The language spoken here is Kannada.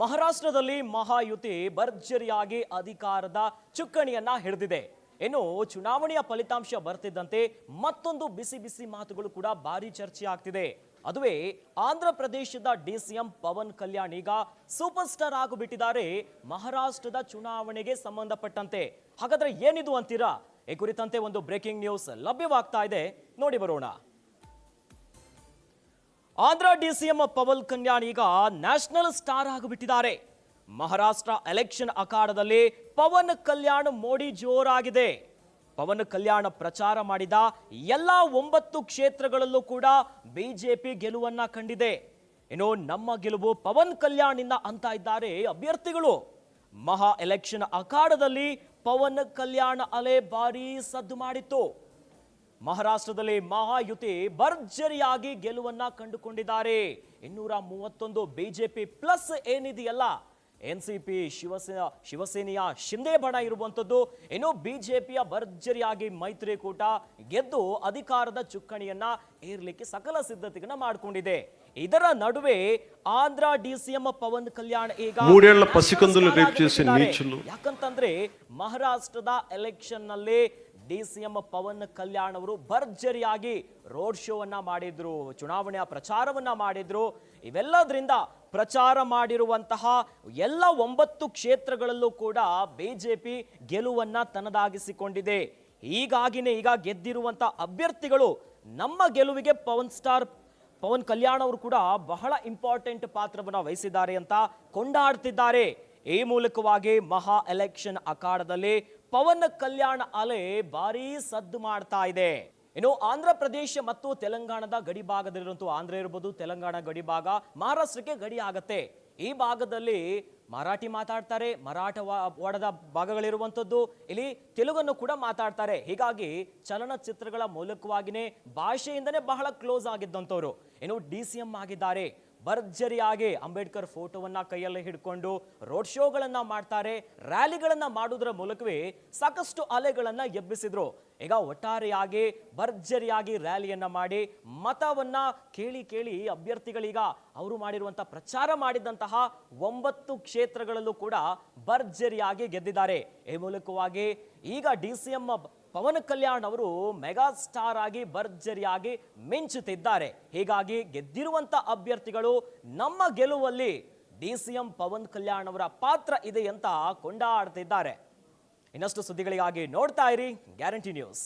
ಮಹಾರಾಷ್ಟ್ರದಲ್ಲಿ ಮಹಾಯುತಿ ಭರ್ಜರಿಯಾಗಿ ಅಧಿಕಾರದ ಚುಕ್ಕಣಿಯನ್ನ ಹಿಡಿದಿದೆ. ಇನ್ನು ಚುನಾವಣೆಯ ಫಲಿತಾಂಶ ಬರ್ತಿದ್ದಂತೆ ಮತ್ತೊಂದು ಬಿಸಿ ಬಿಸಿ ಮಾತುಗಳು ಕೂಡ ಭಾರಿ ಚರ್ಚೆ ಆಗ್ತಿದೆ. ಅದುವೇ ಆಂಧ್ರ ಪ್ರದೇಶದ ಡಿಸಿಎಂ ಪವನ್ ಕಲ್ಯಾಣ್ ಈಗ ಸೂಪರ್ ಸ್ಟಾರ್ ಆಗಿಬಿಟ್ಟಿದ್ದಾರೆ. ಮಹಾರಾಷ್ಟ್ರದ ಚುನಾವಣೆಗೆ ಸಂಬಂಧಪಟ್ಟಂತೆ. ಹಾಗಾದ್ರೆ ಏನಿದು ಅಂತೀರಾ? ಈ ಕುರಿತಂತೆ ಒಂದು ಬ್ರೇಕಿಂಗ್ ನ್ಯೂಸ್ ಲಭ್ಯವಾಗ್ತಾ ಇದೆ. ನೋಡಿ ಬರೋಣ. Andhra D C M Pavan Kalyan ಈಗ ನ್ಯಾಷನಲ್ ಸ್ಟಾರ್ ಆಗಿಬಿಟ್ಟಿದ್ದಾರೆ. ಮಹಾರಾಷ್ಟ್ರ ಎಲೆಕ್ಷನ್ ಅಖಾಡದಲ್ಲಿ ಪವನ್ ಕಲ್ಯಾಣ್ ಮೋಡಿ ಜೋರಾಗಿದೆ. ಪವನ್ ಕಲ್ಯಾಣ್ ಪ್ರಚಾರ ಮಾಡಿದ ಎಲ್ಲ ಒಂಬತ್ತು ಕ್ಷೇತ್ರಗಳಲ್ಲೂ ಕೂಡ ಬಿಜೆಪಿ ಗೆಲುವನ್ನ ಕಂಡಿದೆ. ಇನ್ನು ನಮ್ಮ ಗೆಲುವು ಪವನ್ ಕಲ್ಯಾಣ್ ಇಂದ ಅಂತ ಇದ್ದಾರೆ ಅಭ್ಯರ್ಥಿಗಳು. ಮಹಾ ಎಲೆಕ್ಷನ್ ಅಖಾಡದಲ್ಲಿ ಪವನ್ ಕಲ್ಯಾಣ್ ಅಲೆ ಭಾರಿ ಸದ್ದು ಮಾಡಿತ್ತು. ಮಹಾರಾಷ್ಟ್ರದಲ್ಲಿ ಮಹಾಯುತಿ ಭರ್ಜರಿಯಾಗಿ ಗೆಲುವನ್ನ ಕಂಡುಕೊಂಡಿದ್ದಾರೆ. ಇನ್ನೂರ ಮೂವತ್ತೊಂದು ಬಿಜೆಪಿ ಪ್ಲಸ್ ಏನಿದೆಯಲ್ಲ ಎನ್ ಸಿ ಪಿ ಶಿವಸೇನಾ ಶಿವಸೇನೆಯ ಶಿಂದೆ ಬಣ ಇರುವಂಥದ್ದು. ಇನ್ನು ಬಿಜೆಪಿಯ ಭರ್ಜರಿಯಾಗಿ ಮೈತ್ರಿಕೂಟ ಗೆದ್ದು ಅಧಿಕಾರದ ಚುಕ್ಕಣಿಯನ್ನ ಏರ್ಲಿಕ್ಕೆ ಸಕಲ ಸಿದ್ಧತೆಗಳನ್ನ ಮಾಡಿಕೊಂಡಿದೆ. ಇದರ ನಡುವೆ ಆಂಧ್ರ ಡಿಸಿಎಂ ಪವನ್ ಕಲ್ಯಾಣ್ ಈಗ ಯಾಕಂತಂದ್ರೆ ಮಹಾರಾಷ್ಟ್ರದ ಎಲೆಕ್ಷನ್ನಲ್ಲಿ D C M Pavan Kalyan ಅವರು ಭರ್ಜರಿಯಾಗಿ ರೋಡ್ ಶೋವನ್ನ ಮಾಡಿದ್ರು, ಚುನಾವಣೆಯ ಪ್ರಚಾರವನ್ನ ಮಾಡಿದ್ರು. ಇವೆಲ್ಲದರಿಂದ ಪ್ರಚಾರ ಮಾಡಿರುವಂತಹ ಎಲ್ಲ ಒಂಬತ್ತು ಕ್ಷೇತ್ರಗಳಲ್ಲೂ ಕೂಡ ಬಿಜೆಪಿ ಗೆಲುವನ್ನ ತನ್ನದಾಗಿಸಿಕೊಂಡಿದೆ. ಹೀಗಾಗಿನೇ ಈಗ ಗೆದ್ದಿರುವಂತ ಅಭ್ಯರ್ಥಿಗಳು ನಮ್ಮ ಗೆಲುವಿಗೆ ಪವನ್ ಸ್ಟಾರ್ ಪವನ್ ಕಲ್ಯಾಣ್ ಅವರು ಕೂಡ ಬಹಳ ಇಂಪಾರ್ಟೆಂಟ್ ಪಾತ್ರವನ್ನು ವಹಿಸಿದ್ದಾರೆ ಅಂತ ಕೊಂಡಾಡ್ತಿದ್ದಾರೆ. ಈ ಮೂಲಕವಾಗಿ ಮಹಾ ಎಲೆಕ್ಷನ್ ಅಖಾಡದಲ್ಲಿ ಪವನ್ ಕಲ್ಯಾಣ ಅಲೆ ಭಾರೀ ಸದ್ದು ಮಾಡ್ತಾ ಇದೆ. ಇನ್ನು ಆಂಧ್ರ ಪ್ರದೇಶ ಮತ್ತು ತೆಲಂಗಾಣದ ಗಡಿ ಭಾಗದಲ್ಲಿರುವಂತಹ ಆಂಧ್ರ ಇರ್ಬೋದು, ತೆಲಂಗಾಣ ಗಡಿ ಭಾಗ ಮಹಾರಾಷ್ಟ್ರಕ್ಕೆ ಗಡಿ ಆಗತ್ತೆ. ಈ ಭಾಗದಲ್ಲಿ ಮರಾಠಿ ಮಾತಾಡ್ತಾರೆ, ಮರಾಠ ವಾಡದ ಭಾಗಗಳಿರುವಂಥದ್ದು ಇಲ್ಲಿ ತೆಲುಗನ್ನು ಕೂಡ ಮಾತಾಡ್ತಾರೆ. ಹೀಗಾಗಿ ಚಲನಚಿತ್ರಗಳ ಮೂಲಕವಾಗಿನೇ ಭಾಷೆಯಿಂದನೇ ಬಹಳ ಕ್ಲೋಸ್ ಆಗಿದ್ದಂಥವ್ರು. ಏನು ಡಿ ಸಿ ಎಂ ಆಗಿದ್ದಾರೆ. ಭರ್ಜರಿಯಾಗಿ ಅಂಬೇಡ್ಕರ್ ಫೋಟೋವನ್ನ ಕೈಯಲ್ಲಿ ಹಿಡ್ಕೊಂಡು ರೋಡ್ ಶೋಗಳನ್ನ ಮಾಡ್ತಾರೆ, ರ್ಯಾಲಿಗಳನ್ನ ಮಾಡುವುದರ ಮೂಲಕವೇ ಸಾಕಷ್ಟು ಅಲೆಗಳನ್ನ ಎಬ್ಬಿಸಿದ್ರು. ಈಗ ಒಟ್ಟಾರೆಯಾಗಿ ಭರ್ಜರಿಯಾಗಿ ರ್ಯಾಲಿಯನ್ನ ಮಾಡಿ ಮತವನ್ನ ಕೇಳಿ ಕೇಳಿ ಅಭ್ಯರ್ಥಿಗಳೀಗ ಅವರು ಮಾಡಿರುವಂತ ಪ್ರಚಾರ ಮಾಡಿದಂತಹ ಒಂಬತ್ತು ಕ್ಷೇತ್ರಗಳಲ್ಲೂ ಕೂಡ ಭರ್ಜರಿಯಾಗಿ ಗೆದ್ದಿದ್ದಾರೆ. ಈ ಮೂಲಕವಾಗಿ ಈಗ D C M Pavan Kalyan ಅವರು ಮೆಗಾ ಸ್ಟಾರ್ ಆಗಿ ಭರ್ಜರಿಯಾಗಿ ಮಿಂಚುತ್ತಿದ್ದಾರೆ. ಹೀಗಾಗಿ ಗೆದ್ದಿರುವಂತ ಅಭ್ಯರ್ಥಿಗಳು ನಮ್ಮ ಗೆಲುವಲ್ಲಿ D C M Pavan Kalyan ಅವರ ಪಾತ್ರ ಇದೆ ಅಂತ ಕೊಂಡಾಡ್ತಿದ್ದಾರೆ. ಇನ್ನಷ್ಟು ಸುದ್ದಿಗಳಿಗಾಗಿ ನೋಡ್ತಾ ಇರಿ, ಗ್ಯಾರಂಟಿ ನ್ಯೂಸ್.